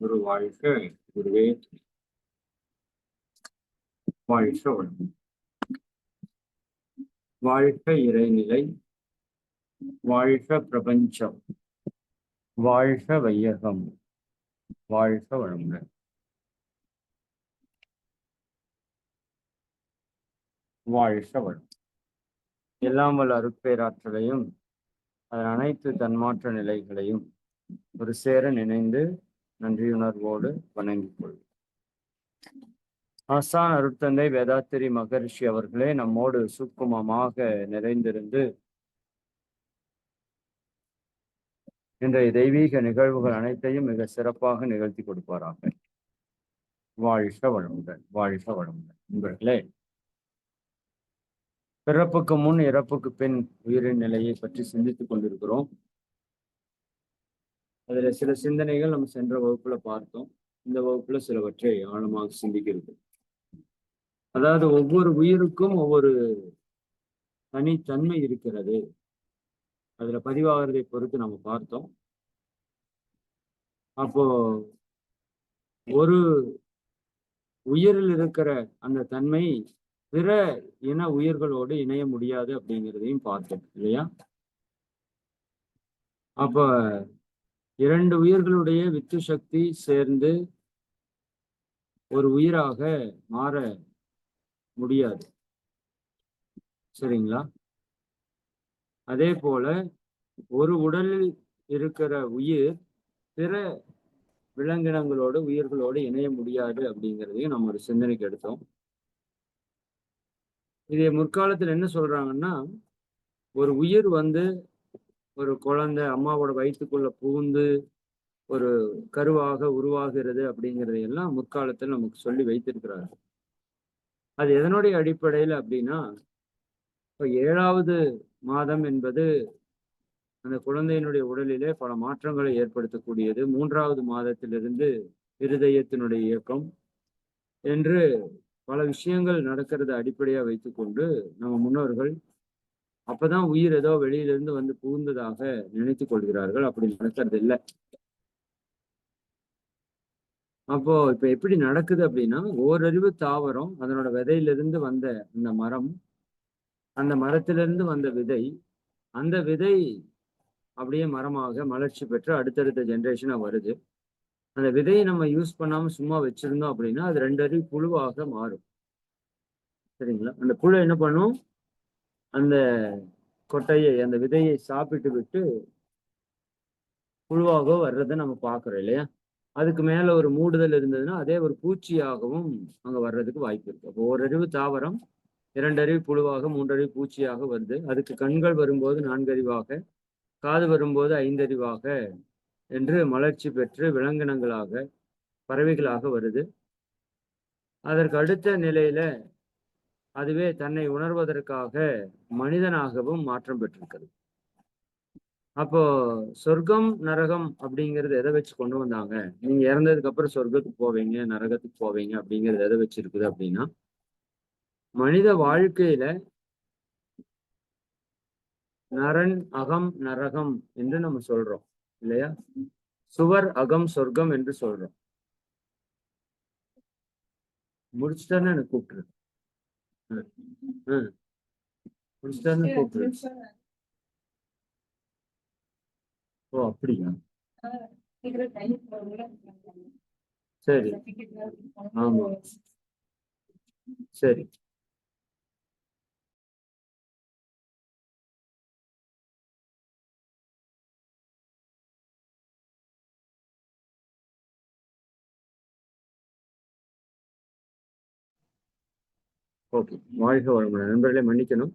ஒரு வாழ்க குருவே வாழ்க வளம் வாழ்க இறைநிலை. வாழ்க பிரபஞ்சம். வாழ்க வையகம். வாழ்க வளமுடன். வாழ்க வளம். எல்லாம் வல்ல அருட்பேராற்றலையும் அதன் அனைத்து தன்மாற்ற நிலைகளையும் ஒரு சேர நினைந்து நன்றியுணர்வோடு வணங்கிக் கொள்வோம் ஆசான் அருட்தந்தை வேதாத்திரி மகரிஷி அவர்களே நம்மோடு சுக்குமமாக நிறைந்திருந்து இன்றைய தெய்வீக நிகழ்வுகள் அனைத்தையும் மிக சிறப்பாக நிகழ்த்தி கொடுப்பாராக. வாழ்க வளமுடன் வாழ்க வளமுடன். நண்பர்களே பிறப்புக்கு முன் இறப்புக்கு பின் உயிரின் நிலையை பற்றி சிந்தித்துக் கொண்டிருக்கிறோம். அதுல சில சிந்தனைகள் நம்ம சென்ற வகுப்புல பார்த்தோம். இந்த வகுப்புல சிலவற்றை ஆழமாக சிந்திக்கிறது. அதாவது ஒவ்வொரு உயிருக்கும் ஒவ்வொரு தனித்தன்மை இருக்கிறது. அதுல பதிவாகிறதை பொறுத்து நம்ம பார்த்தோம். அப்போ ஒரு உயிரில் இருக்கிற அந்த தன்மை பிற இன உயிர்களோடு இணைய முடியாது அப்படிங்கிறதையும் பார்த்தோம் இல்லையா? அப்ப இரண்டு உயிர்களுடைய வித்து சக்தி சேர்ந்து ஒரு உயிராக மாற முடியாது. சரிங்களா? அதே போல ஒரு உடலில் இருக்கிற உயிர் பிற விலங்கினங்களோடு உயிர்களோடு இணைய முடியாது அப்படிங்கிறதையும் நம்ம ஒரு சிந்தனைக்கு எடுத்தோம். இதை முற்காலத்துல என்ன சொல்றாங்கன்னா ஒரு உயிர் வந்து ஒரு குழந்தை அம்மாவோட வயிற்றுக்குள்ள புகுந்து ஒரு கருவாக உருவாகிறது அப்படிங்கிறதை எல்லாம் முற்காலத்தில் நமக்கு சொல்லி வைத்திருக்கிறார். அது எதனுடைய அடிப்படையில் அப்படின்னா இப்போ ஏழாவது மாதம் என்பது அந்த குழந்தையினுடைய உடலிலே பல மாற்றங்களை ஏற்படுத்தக்கூடியது. மூன்றாவது மாதத்திலிருந்து இருதயத்தினுடைய இயக்கம் என்று பல விஷயங்கள் நடக்கிறத அடிப்படையா வைத்துக்கொண்டு நம்ம முன்னோர்கள் அப்பதான் உயிர் ஏதோ வெளியிலிருந்து வந்து புகுந்ததாக நினைத்து கொள்கிறார்கள். அப்படி நடக்கிறது இல்லை அப்போ இப்ப எப்படி நடக்குது அப்படின்னா ஓரறிவு தாவரம் அதனோட விதையிலிருந்து வந்த அந்த மரம் அந்த மரத்திலிருந்து வந்த விதை அந்த விதை அப்படியே மரமாக மலர்ச்சி பெற்று அடுத்தடுத்த ஜென்ரேஷனா வருது. அந்த விதையை நம்ம யூஸ் பண்ணாம சும்மா வச்சிருந்தோம் அப்படின்னா அது ரெண்டு அறிவு புழுவாக மாறும். சரிங்களா? அந்த புழு என்ன பண்ணும்? அந்த கொட்டையை அந்த விதையை சாப்பிட்டு விட்டு புழுவாக வர்றதை நம்ம பார்க்குறோம் இல்லையா? அதுக்கு மேல ஒரு மூடுதல் இருந்ததுன்னா அதே ஒரு பூச்சியாகவும் அங்க வர்றதுக்கு வாய்ப்பு இருக்கு. அப்போ ஓரறிவு தாவரம் இரண்டறிவு புழுவாக மூன்றறிவு பூச்சியாக வருது. அதுக்கு கண்கள் வரும்போது நான்கறிவாக காது வரும்போது ஐந்தறிவாக என்று மலர்ச்சி பெற்று விலங்கினங்களாக பறவைகளாக வருது. அதற்கு அடுத்த நிலையில அதுவே தன்னை உணர்வதற்காக மனிதனாகவும் மாற்றம் பெற்றிருக்கிறது. அப்போ சொர்க்கம் நரகம் அப்படிங்கிறது எதை வச்சு கொண்டு வந்தாங்க? நீங்க இறந்ததுக்கு அப்புறம் சொர்க்கத்துக்கு போவீங்க நரகத்துக்கு போவீங்க அப்படிங்கிறது எதை வச்சு இருக்குது அப்படின்னா மனித வாழ்க்கையில நரன் அகம் நரகம் என்று நம்ம சொல்றோம் இல்லையா? சுவர் அகம் சொர்க்கம் என்று சொல்றோம். முடிச்சுட்டான்னு எனக்கு கூப்பிட்டுரு. ம். முடிச்சுட்டான்னு கூப்பிட்டுரு ஓ அப்படியா? சரி. ஆமா. சரி. ஓகே. வாழ்க வளமுடன். நண்பர்களை மன்னிக்கணும்.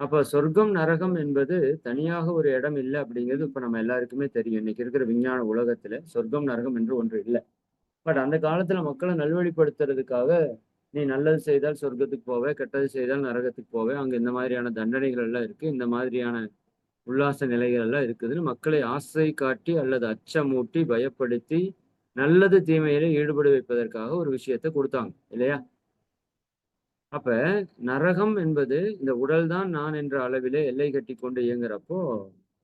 அப்ப சொர்க்கம் நரகம் என்பது தனியாக ஒரு இடம் இல்லை அப்படிங்கிறது இப்ப நம்ம எல்லாருக்குமே தெரியும். இன்னைக்கு இருக்கிற விஞ்ஞான உலகத்துல சொர்க்கம் நரகம் என்று ஒன்று இல்லை. பட் அந்த காலத்துல மக்களை நல்வழிப்படுத்துறதுக்காக நீ நல்லது செய்தால் சொர்க்கத்துக்கு போவே கெட்டது செய்தால் நரகத்துக்கு போவே அங்க இந்த மாதிரியான தண்டனைகள் எல்லாம் இருக்கு இந்த மாதிரியான உல்லாச நிலைகள் எல்லாம் இருக்குதுன்னு மக்களை ஆசை காட்டி அல்லது அச்சமூட்டி பயப்படுத்தி நல்லது தீமையில ஈடுபட வைப்பதற்காக ஒரு விஷயத்த கொடுத்தாங்க. இல்லையா? அப்ப நரகம் என்பது இந்த உடல் தான் நான் என்ற அளவிலே எல்லை கட்டி கொண்டு இயங்குறப்போ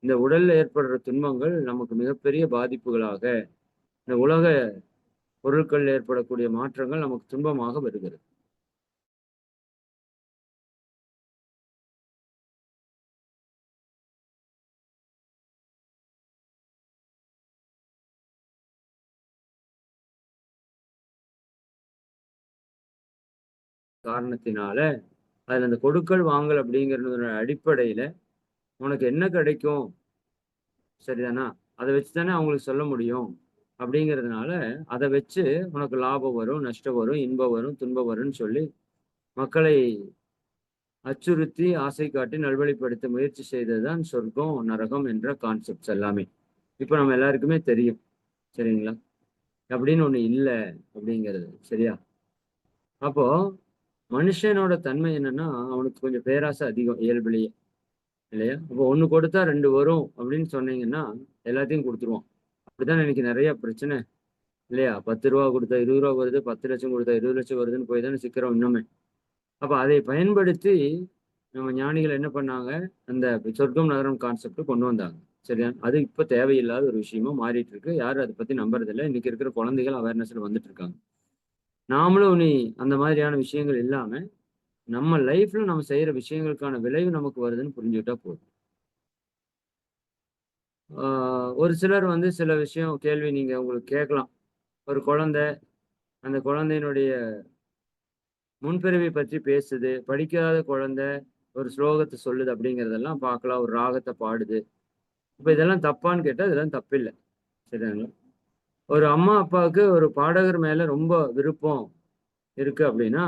இந்த உடல்ல ஏற்படுற துன்பங்கள் நமக்கு மிகப்பெரிய பாதிப்புகளாக இந்த உலக பொருட்கள் ஏற்படக்கூடிய மாற்றங்கள் நமக்கு துன்பமாக வருகிறது. காரணத்தினால அதுல அந்த கொடுக்கல் வாங்கல் அப்படிங்கிற அடிப்படையில உனக்கு என்ன கிடைக்கும்? சரிதானா? அதை வச்சு தானே அவங்களுக்கு சொல்ல முடியும். அப்படிங்கிறதுனால அதை வச்சு உனக்கு லாபம் வரும் நஷ்டம் வரும் இன்பம் வரும் துன்பம் வரும்னு சொல்லி மக்களை அச்சுறுத்தி ஆசை காட்டி நல்வழிப்படுத்த முயற்சி செய்ததுதான் சொர்க்கம் நரகம் என்ற கான்செப்ட்ஸ் எல்லாமே. இப்போ நம்ம எல்லாருக்குமே தெரியும். சரிங்களா? அப்படின்னு ஒண்ணு இல்லை அப்படிங்கிறது. சரியா? அப்போ மனுஷனோட தன்மை என்னன்னா அவனுக்கு கொஞ்சம் பேராசை அதிகம் இயல்புலயே. இல்லையா? அப்போ ஒண்ணு கொடுத்தா ரெண்டு வரும் அப்படின்னு சொன்னீங்கன்னா எல்லாத்தையும் கொடுத்துருவான். அப்படிதான் எனக்கு நிறைய பிரச்சனை. இல்லையா? பத்து ரூபா கொடுத்தா இருபது ரூபா வருது பத்து லட்சம் கொடுத்தா இருபது லட்சம் வருதுன்னு போய் தானே சிக்கிறோம் இன்னுமே. அப்ப அதை பயன்படுத்தி நம்ம ஞானிகள் என்ன பண்ணாங்க? அந்த சொர்க்கம் நகரம் கான்செப்ட் கொண்டு வந்தாங்க. சரியா? அது இப்ப தேவையில்லாத ஒரு விஷயமா மாறிட்டு இருக்கு. யாரும் அதை பத்தி நம்புறதில்லை. இன்னைக்கு இருக்கிற குழந்தைகள் அவேர்னஸ்ல வந்துட்டு இருக்காங்க. நாமளும் நீ அந்த மாதிரியான விஷயங்கள் இல்லாம நம்ம லைஃப்ல நம்ம செய்யற விஷயங்களுக்கான விளைவு நமக்கு வருதுன்னு புரிஞ்சுக்கிட்டா போதும். ஒரு சிலர் வந்து சில விஷயம் கேள்வி நீங்க உங்களுக்கு கேட்கலாம். ஒரு குழந்தை அந்த குழந்தையினுடைய முன்பிறவை பற்றி பேசுது படிக்காத குழந்தை ஒரு ஸ்லோகத்தை சொல்லுது அப்படிங்கிறதெல்லாம் பார்க்கலாம் ஒரு ராகத்தை பாடுது. இப்போ இதெல்லாம் தப்பான்னு கேட்டால் இதெல்லாம் தப்பில்லை. சரிங்களா ஒரு அம்மா அப்பாவுக்கு ஒரு பாடகர் மேல ரொம்ப விருப்பம் இருக்கு அப்படின்னா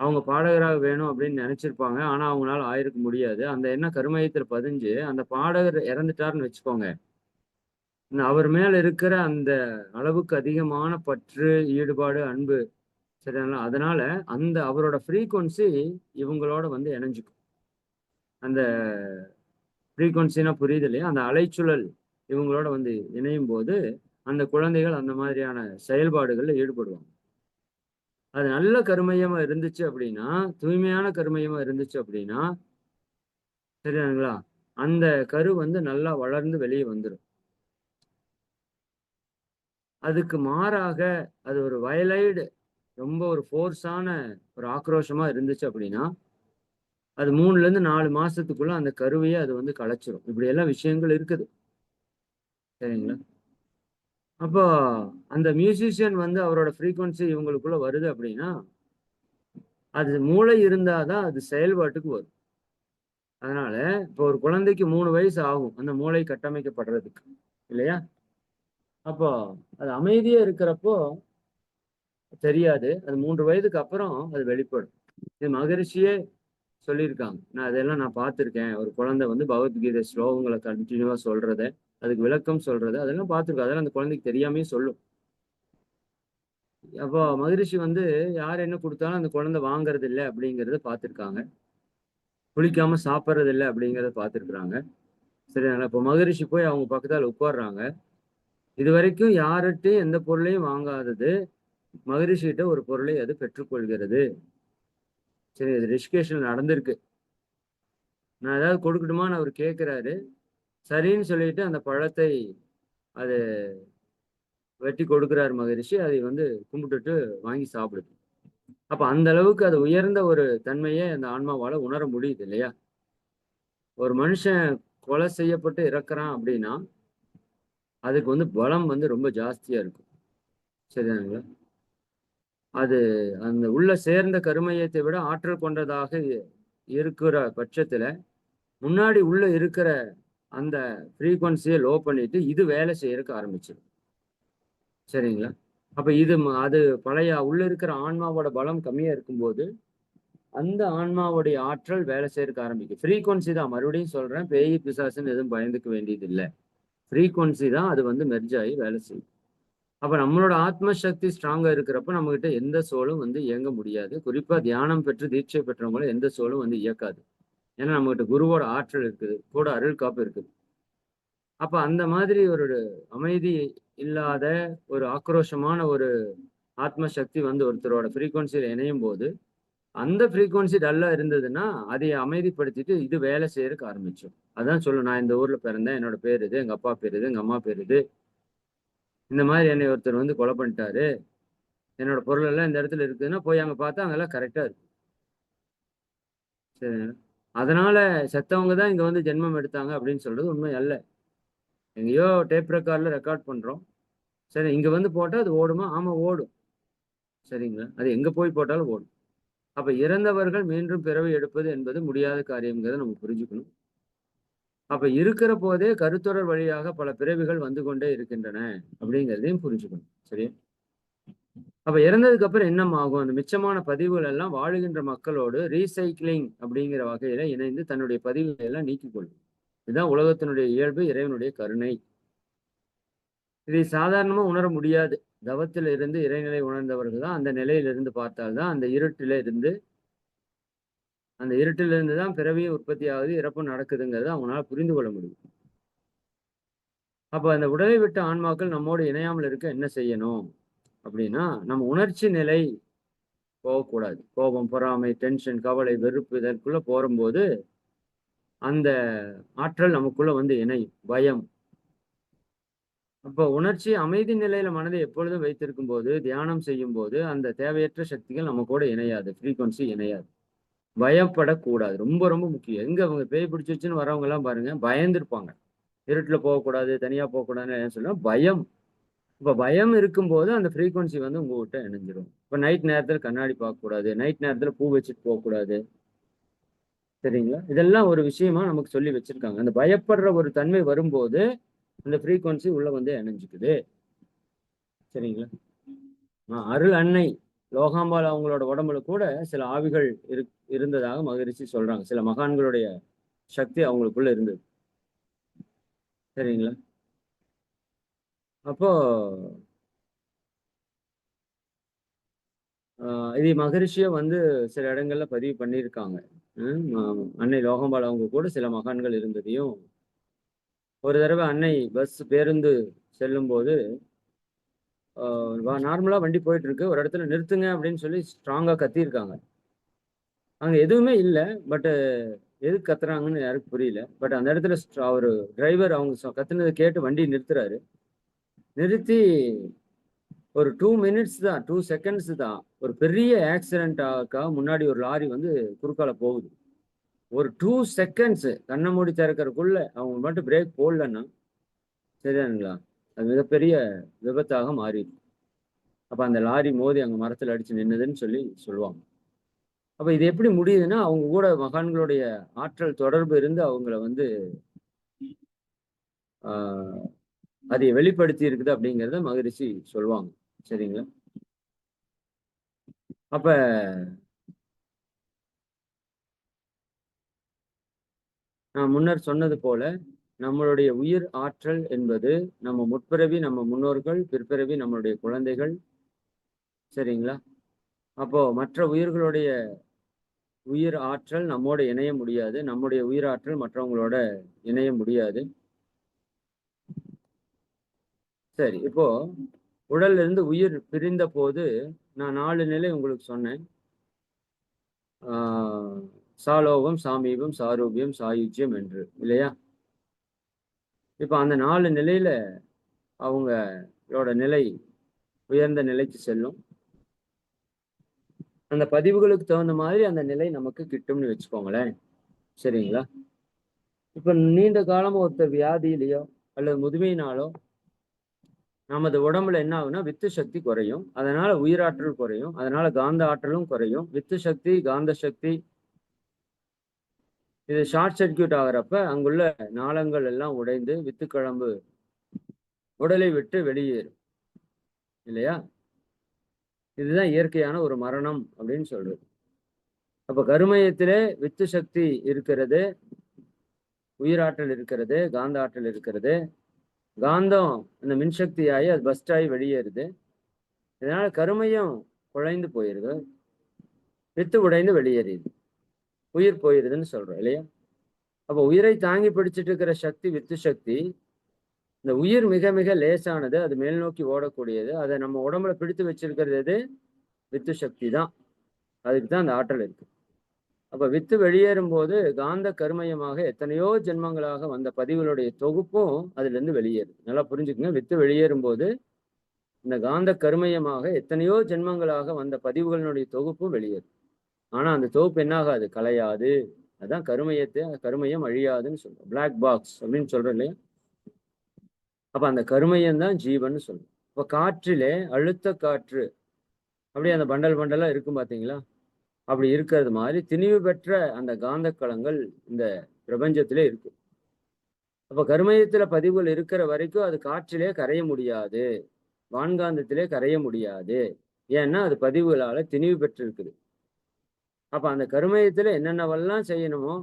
அவங்க பாடகராக வேணும் அப்படின்னு நினைச்சிருப்பாங்க. ஆனா அவங்களால ஆயிருக்க முடியாது. அந்த என்ன கருமையத்துல பதிஞ்சு அந்த பாடகர் இறந்துட்டாருன்னு வச்சுக்கோங்க. அவர் மேல இருக்கிற அந்த அளவுக்கு அதிகமான பற்று ஈடுபாடு அன்பு சரிங்களா? அதனால அந்த அவரோட ஃப்ரீக்குவன்சி இவங்களோட வந்து இணைஞ்சுக்கும். அந்த ஃப்ரீக்குவன்சினா புரியுது இல்லையா? அந்த அலைச்சுழல் இவங்களோட வந்து இணையும் போது அந்த குழந்தைகள் அந்த மாதிரியான செயல்பாடுகளில் ஈடுபடுவாங்க. அது நல்ல கருமையமா இருந்துச்சு அப்படின்னா தூய்மையான கருமையமா இருந்துச்சு அப்படின்னா சரியானுங்களா அந்த கரு வந்து நல்லா வளர்ந்து வெளியே வந்துடும் அதுக்கு மாறாக அது ஒரு வயலைடு ரொம்ப ஒரு ஃபோர்ஸான ஒரு ஆக்ரோஷமா இருந்துச்சு அப்படின்னா அது மூணுல இருந்து நாலு மாசத்துக்குள்ள அந்த கருவையே அது வந்து களைச்சிரும். இப்படி எல்லாம் விஷயங்கள் இருக்குது. சரிங்களா? அப்போ அந்த மியூசிஷியன் வந்து அவரோட ஃப்ரீக்குவன்சி இவங்களுக்குள்ள வருது அப்படின்னா அது மூளை இருந்தாதான் அது செயல்பாட்டுக்கு வரும். அதனால இப்போ ஒரு குழந்தைக்கு மூணு வயசு ஆகும் அந்த மூளை கட்டமைக்கப்படுறதுக்கு இல்லையா? அப்போ அது அமைதியா இருக்கிறப்போ தெரியாது. அது மூன்று வயதுக்கு அப்புறம் அது வெளிப்படும். இது மகரிஷியே சொல்லியிருக்காங்க. நான் அதெல்லாம் நான் பார்த்துருக்கேன். ஒரு குழந்தை வந்து பகவத்கீதை ஸ்லோகங்களை கண்டினியூவா சொல்றதை. அதுக்கு விளக்கம் சொல்றது அதெல்லாம் பார்த்துருக்கோம். அதெல்லாம் அந்த குழந்தைக்கு தெரியாமே சொல்லும். அப்போ மகரிஷி வந்து யார் என்ன கொடுத்தாலும் அந்த குழந்தை வாங்குறது இல்லை அப்படிங்கிறத பார்த்துருக்காங்க. குளிக்காம சாப்பிட்றது இல்லை அப்படிங்கிறத பார்த்துருக்குறாங்க. சரிங்களா இப்போ மகரிஷி போய் அவங்க பக்கத்தால் உட்காடுறாங்க இது வரைக்கும் யார்கிட்டையும் எந்த பொருளையும் வாங்காதது. மகரிஷிகிட்ட ஒரு பொருளை அது பெற்றுக்கொள்கிறது. சரி இது ரிஷிகேஷன் நடந்திருக்கு. நான் ஏதாவது கொடுக்கட்டுமான்னு அவர் கேட்குறாரு. சரின்னு சொல்லிட்டு அந்த பழத்தை அது வெட்டி கொடுக்குறார் மகரிஷி. அதை வந்து கும்பிட்டுட்டு வாங்கி சாப்பிடுது. அப்ப அந்த அளவுக்கு அது உயர்ந்த ஒரு தன்மையை அந்த ஆன்மாவால உணர முடியுது இல்லையா? ஒரு மனுஷன் கொலை செய்யப்பட்டு இறக்குறான் அப்படின்னா அதுக்கு வந்து பலம் வந்து ரொம்ப ஜாஸ்தியா இருக்கும். சரிதானுங்களா? அது அந்த உள்ள சேர்ந்த கருமையத்தை விட ஆற்றல் கொண்டதாக இருக்கிற பட்சத்துல முன்னாடி உள்ள இருக்கிற அந்த ஃப்ரீக்குவன்சியை லோ பண்ணிட்டு இது வேலை செய்யறதுக்கு ஆரம்பிச்சிடும் சரிங்களா? அப்போ இது அது பழைய உள்ள இருக்கிற ஆன்மாவோட பலம் கம்மியாக இருக்கும்போது அந்த ஆன்மாவுடைய ஆற்றல் வேலை செய்யறதுக்கு ஆரம்பிக்கும். ஃப்ரீக்குவன்சி தான் மறுபடியும் சொல்கிறேன் பேய் பிசாசுன்னு எதுவும் பயந்துக்க வேண்டியது இல்லை ஃப்ரீக்குவன்சி தான் அது வந்து மெர்ஜ் ஆகி வேலை செய்யும். அப்போ நம்மளோட ஆத்ம சக்தி ஸ்ட்ராங்காக இருக்கிறப்ப நம்மகிட்ட எந்த சோலும் வந்து இயங்க முடியாது. குறிப்பாக தியானம் பெற்று தீட்சை பெற்றவங்களும் எந்த சோலும் வந்து இயக்காது. ஏன்னா நம்மகிட்ட குருவோட ஆற்றல் இருக்குது கூட அருள் காப்பு இருக்குது. அப்ப அந்த மாதிரி ஒரு அமைதி இல்லாத ஒரு ஆக்ரோஷமான ஒரு ஆத்ம சக்தி வந்து ஒருத்தரோட ஃப்ரீக்குவன்சியில் இணையும் போது அந்த ஃப்ரீக்குவன்சி டல்லா இருந்ததுன்னா அதை அமைதிப்படுத்திட்டு இது வேலை செய்யறதுக்கு ஆரம்பிச்சோம் அதான் சொல்லும் நான் இந்த ஊர்ல பிறந்தேன் என்னோட பேர் இது எங்க அப்பா பேர் இது எங்க அம்மா பேர் இது. இந்த மாதிரி என்னை ஒருத்தர் வந்து கொலை பண்ணிட்டாரு. என்னோட பொருள் எல்லாம் இந்த இடத்துல இருக்குதுன்னா போய் அங்க பார்த்தா அங்கெல்லாம் கரெக்டா இருக்கு. சரிங்களா? அதனால செத்தவங்க தான் இங்க வந்து ஜென்மம் எடுத்தாங்க அப்படின்னு சொல்றது உண்மை அல்ல. எங்கேயோ டேப் ரெக்கார்டில் ரெக்கார்ட் பண்றோம். சரி இங்க வந்து போட்டால் அது ஓடுமா? ஆமா ஓடும். சரிங்களா? அது எங்க போய் போட்டாலும் ஓடும். அப்ப இறந்தவர்கள் மீண்டும் பிறவி எடுப்பது என்பது முடியாத காரியங்கிறத நம்ம புரிஞ்சுக்கணும். அப்ப இருக்கிற போதே கருத்தொடர் வழியாக பல பிறவிகள் வந்து கொண்டே இருக்கின்றன அப்படிங்கிறதையும் புரிஞ்சுக்கணும். சரியா? அப்ப இறந்ததுக்கு அப்புறம் என்ன ஆகும் அந்த மிச்சமான பதிவுகள் எல்லாம் வாழுகின்ற மக்களோடு ரீசைக்கிளிங் அப்படிங்கிற வகையில இணைந்து தன்னுடைய பதிவுகளை எல்லாம் நீக்கிக் கொள்ளும் இதுதான் உலகத்தினுடைய இயல்பு இறைவனுடைய கருணை. இதை சாதாரணமா உணர முடியாது. தவத்தில் இருந்து இறைநிலை உணர்ந்தவர்கள் தான் அந்த நிலையிலிருந்து பார்த்தால்தான் அந்த இருட்டில இருந்து அந்த இருட்டிலிருந்து தான் பிறவியும் உற்பத்தி ஆகுது இறப்பும் நடக்குதுங்கிறத அவங்களால புரிந்து கொள்ள முடியும். அப்ப அந்த உடலை விட்ட ஆன்மாக்கள் நம்மோடு இணையாமல் இருக்க என்ன செய்யணும்? அப்படின்னா நம்ம உணர்ச்சி நிலை போகக்கூடாது. கோபம் பொறாமை டென்ஷன் கவலை வெறுப்பு இதற்குள்ள போகும்போது அந்த ஆற்றல் நமக்குள்ள வந்து இணையும். பயம். அப்போ உணர்ச்சி அமைதி நிலையில மனதை எப்பொழுதும் வைத்திருக்கும் போது தியானம் செய்யும் போது அந்த தேவையற்ற சக்திகள் நம்ம கூட இணையாது. ஃப்ரீக்வன்சி இணையாது. பயப்படக்கூடாது. ரொம்ப ரொம்ப முக்கியம். எங்க அவங்க பேய் பிடிச்சிருச்சுன்னு வரவங்க எல்லாம் பாருங்க பயந்துருப்பாங்க. இருட்டுல போகக்கூடாது தனியா போகக்கூடாதுன்னு சொல்ல பயம். இப்போ பயம் இருக்கும்போது அந்த ஃப்ரீக்குவன்சி வந்து உங்ககிட்ட இணைஞ்சிரும். இப்போ நைட் நேரத்தில் கண்ணாடி பார்க்கக்கூடாது நைட் நேரத்தில் பூ வச்சுட்டு போகக்கூடாது. சரிங்களா? இதெல்லாம் ஒரு விஷயமா நமக்கு சொல்லி வச்சிருக்காங்க. அந்த பயப்படுற ஒரு தன்மை வரும்போது அந்த ஃப்ரீக்குவன்சி உள்ள வந்து இணைஞ்சுக்குது. சரிங்களா? அருள் அன்னை லோகாம்பாள் அவங்களோட உடம்புல கூட சில ஆவிகள் இரு இருந்ததாக மகரிஷி சொல்றாங்க. சில மகான்களுடைய சக்தி அவங்களுக்குள்ள இருந்தது. சரிங்களா? அப்போ ஆஹ் இது மகரிஷியை வந்து சில இடங்கள்ல பதிவு பண்ணியிருக்காங்க. அன்னை லோகம்பால் அவங்க கூட சில மகான்கள் இருந்ததையும் ஒரு தடவை அன்னை பஸ் பேருந்து செல்லும்போது நார்மலா வண்டி போயிட்டு இருக்கு ஒரு இடத்துல நிறுத்துங்க அப்படின்னு சொல்லி ஸ்ட்ராங்கா கத்தியிருக்காங்க. அங்க எதுவுமே இல்லை பட்டு எது கத்துறாங்கன்னு யாருக்கு புரியல. பட் அந்த இடத்துல அவர் டிரைவர் அவங்க கத்துனதை கேட்டு வண்டி நிறுத்துறாரு. நிறுத்தி ஒரு டூ மினிட்ஸ் தான் டூ செகண்ட்ஸ் தான். ஒரு பெரிய ஆக்சிடென்ட்டாக முன்னாடி ஒரு லாரி வந்து குறுக்கால போகுது. ஒரு டூ செகண்ட்ஸ் கண்ணை மூடி திறக்கிறதுக்குள்ள அவங்க மட்டும் பிரேக் போடலன்னா சரியானுங்களா அது மிகப்பெரிய விபத்தாக மாறிடும். அப்போ அந்த லாரி மோதி அங்கே மரத்தில் அடிச்சு நின்றுதுன்னு சொல்லி சொல்லுவாங்க. அப்போ இது எப்படி முடியுதுன்னா அவங்க கூட மகான்களுடைய ஆற்றல் தொடர்பு இருந்து அவங்கள வந்து அதை வெளிப்படுத்தி இருக்குது அப்படிங்கிறத மகரிஷி சொல்லுவாங்க. சரிங்களா? அப்ப நான் முன்னர் சொன்னது போல நம்மளுடைய உயிர் ஆற்றல் என்பது நம்ம முற்பிறவி நம்ம முன்னோர்கள் பிற்பிறவி நம்மளுடைய குழந்தைகள். சரிங்களா? அப்போ மற்ற உயிர்களுடைய உயிர் ஆற்றல் நம்மோட இணைய முடியாது. நம்முடைய உயிர் ஆற்றல் மற்றவங்களோட இணைய முடியாது. சரி இப்போ உடல்ல இருந்து உயிர் பிரிந்த போது நான் நாலு நிலை உங்களுக்கு சொன்னேன். ஆஹ் சாலோகம் சாமீபம் சாரூபியம் சாயுஜ்யம் என்று இல்லையா? இப்போ அந்த நாலு நிலையில அவங்களோட நிலை உயர்ந்த நிலைக்கு செல்லும். அந்த பதிவுகளுக்கு தகுந்த மாதிரி அந்த நிலை நமக்கு கிட்டும்னு வச்சுக்கோங்களேன். சரிங்களா? இப்ப நீண்ட காலமா ஒருத்தர் வியாதியிலையோ அல்லது முதுமையினாலோ நமது உடம்புல என்ன ஆகுனா வித்து சக்தி குறையும். அதனால உயிராற்றல் குறையும். அதனால காந்த ஆற்றலும் குறையும். வித்து சக்தி காந்த சக்தி. இது ஷார்ட் சர்க்கியூட் ஆகிறப்ப அங்குள்ள நாளங்கள் எல்லாம் உடைந்து வித்துக்கிழம்பு உடலை விட்டு வெளியேறும். இல்லையா? இதுதான் இயற்கையான ஒரு மரணம் அப்படின்னு சொல்றது. அப்ப கருமையத்திலே வித்து சக்தி இருக்கிறது உயிராற்றல் இருக்கிறது காந்த ஆற்றல் இருக்கிறது. காந்தம் அந்த மின்சக்தியாகி அது பஸ்ட் ஆகி வெளியேறுது. இதனால கருமையும் குழைந்து போயிருது. வித்து உடைந்து வெளியேறிது உயிர் போயிருதுன்னு சொல்றோம் இல்லையா? அப்ப உயிரை தாங்கி பிடிச்சிட்டு இருக்கிற சக்தி வித்து சக்தி இந்த உயிர் மிக மிக லேசானது அது மேல் நோக்கி ஓடக்கூடியது. அதை நம்ம உடம்புல பிடித்து வச்சிருக்கிறது எது? வித்து சக்தி தான். அதுக்கு தான் அந்த ஆற்றல் இருக்கு. அப்ப வித்து வெளியேறும் போது காந்த கருமயமாக எத்தனையோ ஜென்மங்களாக வந்த பதிவுகளுடைய தொகுப்பும் அதுல இருந்து வெளியேறுது. நல்லா புரிஞ்சுக்கங்க. வித்து வெளியேறும் போது இந்த காந்த கருமையமாக எத்தனையோ ஜென்மங்களாக வந்த பதிவுகளினுடைய தொகுப்பும் வெளியேறும் ஆனா அந்த தொகுப்பு என்ன ஆகாது கலையாது. அதான் கருமையத்தை கருமையம் அழியாதுன்னு சொல்றோம். பிளாக் பாக்ஸ் அப்படின்னு சொல்றோம் இல்லையா? அப்ப அந்த கருமையம் தான் ஜீவன் சொல்றோம். இப்ப காற்றிலே அழுத்த காற்று. அப்படியே அந்த பண்டல் பண்டலா இருக்கும் பாத்தீங்களா? அப்படி இருக்கிறது மாதிரி திணிவு பெற்ற அந்த காந்த களங்கள் இந்த பிரபஞ்சத்திலே இருக்கு. அப்ப கருமையத்துல பதிவுகள் இருக்கிற வரைக்கும் அது காற்றிலே கரைய முடியாது. வான்காந்தத்திலே கரைய முடியாது. ஏன்னா அது பதிவுகளால திணிவு பெற்று இருக்குது அப்ப அந்த கருமையத்துல என்னென்னவெல்லாம் செய்யணுமோ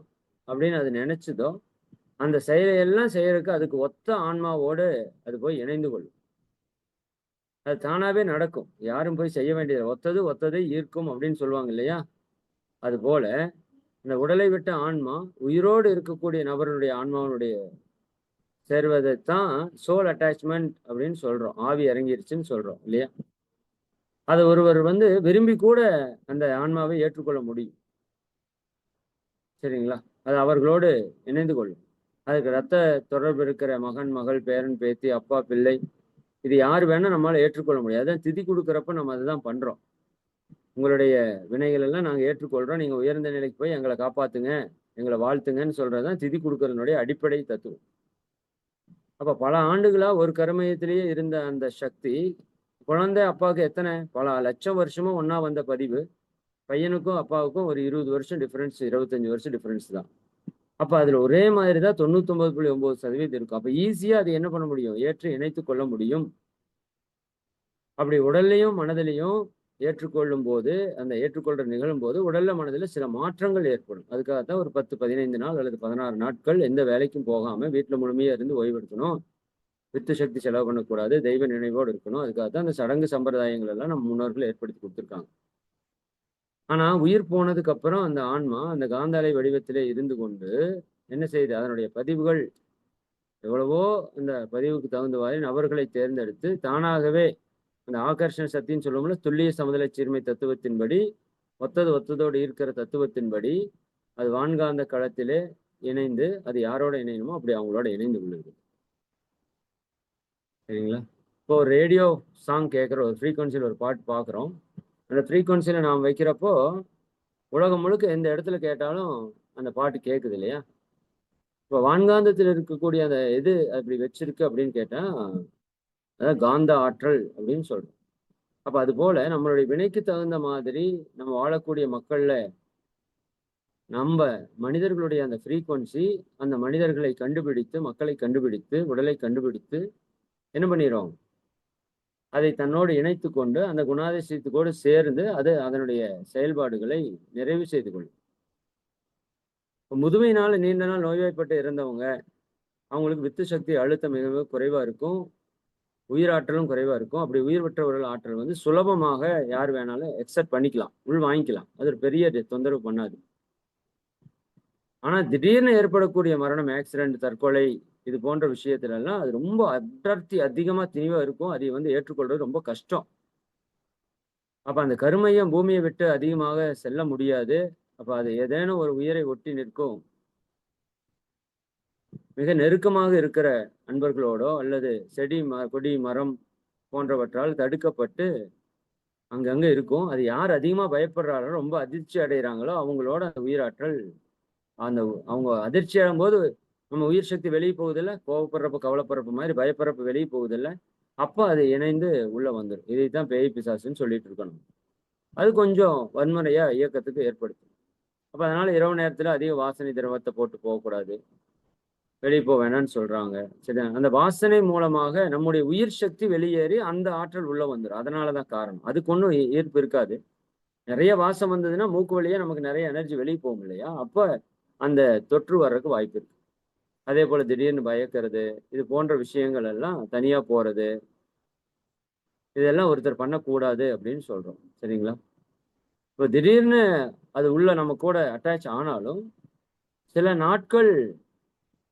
அப்படின்னு அது நினைச்சதோ அந்த செயலையெல்லாம் செய்யறதுக்கு அதுக்கு ஒத்த ஆன்மாவோடு அது போய் இணைந்து கொள்ளும். அது தானாவே நடக்கும். யாரும் போய் செய்ய வேண்டியது ஒத்தது ஒத்ததை ஈர்க்கும் அப்படின்னு சொல்லுவாங்க இல்லையா? அதுபோல இந்த உடலை விட்ட ஆன்மா உயிரோடு இருக்கக்கூடிய நபருடைய ஆன்மாவினுடைய சேர்வதைத்தான் சோல் அட்டாச்மெண்ட் அப்படின்னு சொல்றோம். ஆவி இறங்கிருச்சுன்னு சொல்றோம் இல்லையா? அதை ஒருவர் வந்து விரும்பி கூட அந்த ஆன்மாவை ஏற்றுக்கொள்ள முடியும். சரிங்களா? அது அவர்களோடு இணைந்து கொள்ளும். அதுக்கு ரத்த தொடர்பு இருக்கிற மகன் மகள் பேரன் பேத்தி அப்பா பிள்ளை இது யார் வேணா நம்மளால ஏற்றுக்கொள்ள முடியாது திதி கொடுக்குறப்ப நம்ம அதுதான் பண்றோம். உங்களுடைய வினைகள் எல்லாம் நாங்க ஏற்றுக்கொள்றோம். நீங்கள் உயர்ந்த நிலைக்கு போய் எங்களை காப்பாத்துங்க எங்களை வாழ்த்துங்கன்னு சொல்றதுதான் திதி கொடுக்கறதுனுடைய அடிப்படை தத்துவம். அப்போ பல ஆண்டுகளா ஒரு கருமையத்திலேயே இருந்த அந்த சக்தி குழந்தை அப்பாவுக்கு எத்தனை? பல லட்சம் வருஷமும் ஒன்றா வந்த பதிவு. பையனுக்கும் அப்பாவுக்கும் ஒரு இருபது வருஷம் டிஃப்ரென்ஸ் இருபத்தஞ்சி வருஷம் டிஃப்ரென்ஸ் தான். அப்ப அதுல ஒரே மாதிரி தான் தொண்ணூத்தொம்பது புள்ளி ஒன்பது சதவீதம் இருக்கும். அப்போ ஈஸியாக அது என்ன பண்ண முடியும்? ஏற்று இணைத்து கொள்ள முடியும். அப்படி உடல்லையும் மனதிலையும் ஏற்றுக்கொள்ளும் போது அந்த ஏற்றுக்கொள்ற நிகழும் போது உடல்ல மனதில் சில மாற்றங்கள் ஏற்படும். அதுக்காகத்தான் ஒரு பத்து பதினைந்து நாள் அல்லது பதினாறு நாட்கள் எந்த வேலைக்கும் போகாம வீட்டில் முழுமையா இருந்து ஓய்வெடுக்கணும். வித்து சக்தி செலவு பண்ணக்கூடாது தெய்வ நினைவோடு இருக்கணும். அதுக்காக தான் அந்த சடங்கு சம்பிரதாயங்கள் எல்லாம் நம்ம முன்னோர்கள் ஏற்படுத்தி கொடுத்துருக்காங்க. ஆனா உயிர் போனதுக்கு அப்புறம் அந்த ஆன்மா அந்த காந்தாலை வடிவத்திலே இருந்து கொண்டு என்ன செய்யுது அதனுடைய பதிவுகள் எவ்வளவோ அந்த பதிவுக்கு தகுந்தவாறு நபர்களை தேர்ந்தெடுத்து தானாகவே அந்த ஆகர்ஷண சக்தின்னு சொல்லுவோம்ல துல்லிய சமதள சீர்மை தத்துவத்தின்படி ஒத்தது ஒத்ததோடு இருக்கிற தத்துவத்தின்படி அது வான்காந்த களத்திலே இணைந்து அது யாரோட இணையணுமோ அப்படி அவங்களோட இணைந்து கொள்ளுது சரிங்களா? இப்போ ஒரு ரேடியோ சாங் கேட்குற ஒரு ஃப்ரீக்குவன்சியில் ஒரு பாட்டு பார்க்குறோம். அந்த ஃப்ரீக்குவன்சியில் நாம் வைக்கிறப்போ உலகம் முழுக்க எந்த இடத்துல கேட்டாலும் அந்த பாட்டு கேட்குது இல்லையா? இப்போ வான்காந்தத்தில் இருக்கக்கூடிய அந்த எது அப்படி வச்சிருக்கு அப்படின்னு கேட்டால் அதாவது காந்த ஆற்றல் அப்படின்னு சொல்றோம். அப்ப அது போல நம்மளுடைய வினைக்கு தகுந்த மாதிரி நம்ம வாழக்கூடிய மக்கள்ல நம்ம மனிதர்களுடைய அந்த ஃப்ரீக்குவன்சி அந்த மனிதர்களை கண்டுபிடித்து மக்களை கண்டுபிடித்து உடலை கண்டுபிடித்து என்ன பண்ணிடுறோம்? அதை தன்னோடு இணைத்து கொண்டு அந்த குணாதிசயத்துக்கோடு சேர்ந்து அது அதனுடைய செயல்பாடுகளை நிறைவு செய்து கொள்ளும். முதுமையினால நீண்ட நாள் நோய்வாய்ப்பட்டு இருந்தவங்க அவங்களுக்கு வித்து சக்தி அழுத்தம் மிக மிக குறைவா இருக்கும். உயிராற்றலும் குறைவா இருக்கும். அப்படி உயிர் பெற்றவர்கள் ஆற்றல் வந்து சுலபமாக யார் வேணாலும் எக்ஸப்ட் பண்ணிக்கலாம். உள் வாங்கிக்கலாம். அது ஒரு பெரிய தொந்தரவு பண்ணாது. ஆனா திடீர்னு ஏற்படக்கூடிய மரணம் ஆக்சிடென்ட் தற்கொலை இது போன்ற விஷயத்துல எல்லாம் அது ரொம்ப அடர்த்தி அதிகமா திணிவா இருக்கும். அதை வந்து ஏற்றுக்கொள்வது ரொம்ப கஷ்டம். அப்ப அந்த கருமையம் பூமியை விட்டு அதிகமாக செல்ல முடியாது. அப்போ அது ஏதேனும் ஒரு உயிரை ஒட்டி நிற்கும். மிக நெருக்கமாக இருக்கிற நண்பர்களோடோ அல்லது செடி ம கொடி மரம் போன்றவற்றால் தடுக்கப்பட்டு அங்கங்கே இருக்கும். அது யார் அதிகமா பயப்படுறாங்களோ ரொம்ப அதிர்ச்சி அடைகிறாங்களோ அவங்களோட அந்த உயிராற்றல் அந்த அவங்க அதிர்ச்சி அடையும் போது நம்ம உயிர் சக்தி வெளியே போகுதில்ல கோவப்படுறப்ப கவலைப்படுறப்ப மாதிரி பயப்படுறப்ப வெளியே போகுதில்ல. அப்போ அது இணைந்து உள்ள வந்துடும் இதைத்தான் பேய் பிசாசுன்னு சொல்லிட்டு இருக்கணும். அது கொஞ்சம் வன்முறையா இயக்கத்துக்கு ஏற்படுத்தும். அப்போ அதனால இரவு நேரத்துல அதிக வாசனை திரவத்தை போட்டு போகக்கூடாது. வெளியே போக வேணாம்னு சொல்றாங்க. சரி அந்த வாசனை மூலமாக நம்முடைய உயிர் சக்தி வெளியேறி அந்த ஆற்றல் உள்ள வந்துடும் அதனாலதான் காரணம். அதுக்கு ஒன்றும் ஈர்ப்பு இருக்காது. நிறைய வாசம் வந்ததுன்னா மூக்கு வழியா நமக்கு நிறைய எனர்ஜி வெளியே போகும் இல்லையா? அப்ப அந்த தொற்று வர்றதுக்கு வாய்ப்பு இருக்கு. அதே போல திடீர்னு பயக்கிறது இது போன்ற விஷயங்கள் எல்லாம் தனியா போறது இதெல்லாம் ஒருத்தர் பண்ணக்கூடாது அப்படின்னு சொல்றோம். சரிங்களா? இப்போ திடீர்னு அது உள்ள நம்ம கூட அட்டாச் ஆனாலும் சில நாட்கள்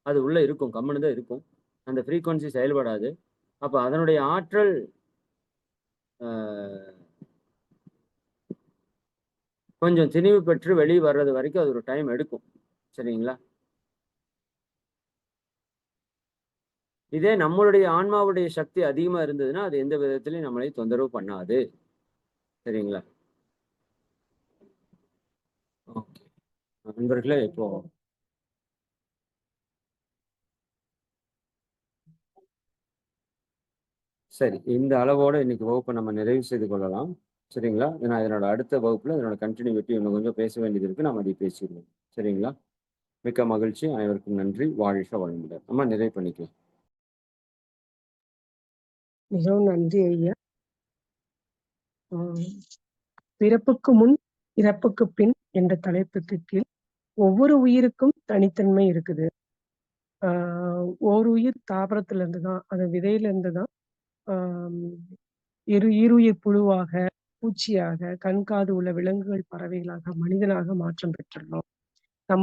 அது உள்ளே இருக்கும் கம்மனு தான் இருக்கும். அந்த ஃப்ரீக்குவன்சி செயல்படாது. அப்போ அதனுடைய ஆற்றல் கொஞ்சம் திணிவு பெற்று வெளியே வர்றது வரைக்கும் அது ஒரு டைம் எடுக்கும். சரிங்களா? இதே நம்மளுடைய ஆன்மாவுடைய சக்தி அதிகமா இருந்ததுன்னா அது எந்த விதத்துலையும் நம்மளை தொந்தரவு பண்ணாது. சரிங்களா? ஓகே. நண்பர்களே இப்போ சரி இந்த அளவோட இன்னைக்கு வகுப்பை நம்ம நிறைவு செய்து கொள்ளலாம். சரிங்களா? நான் இதனோட அடுத்த வகுப்புல இதனோட கண்டினியூட்டி இன்னும் கொஞ்சம் பேச வேண்டியது இருக்கு. நம்ம அதை பேசிடுவோம். சரிங்களா? மிக்க மகிழ்ச்சி. அனைவருக்கும் நன்றி. வாழ்க வளமுடன். நம்ம நிறைவு பண்ணிக்கலாம். மிகவும் நன்றி ஐயா. ஆஹ் பிறப்புக்கு முன் இறப்புக்கு பின் என்ற தலைப்புக்கு கீழ் ஒவ்வொரு உயிருக்கும் தனித்தன்மை இருக்குது. ஆஹ் ஒரு உயிர் தாவரத்துல இருந்து தான் அது விதையில இருந்து தான் இரு ஈருயிர் புழுவாக பூச்சியாக கண்காது உள்ள விலங்குகள் பறவைகளாக மனிதனாக மாற்றம் பெற்றுள்ளோம்.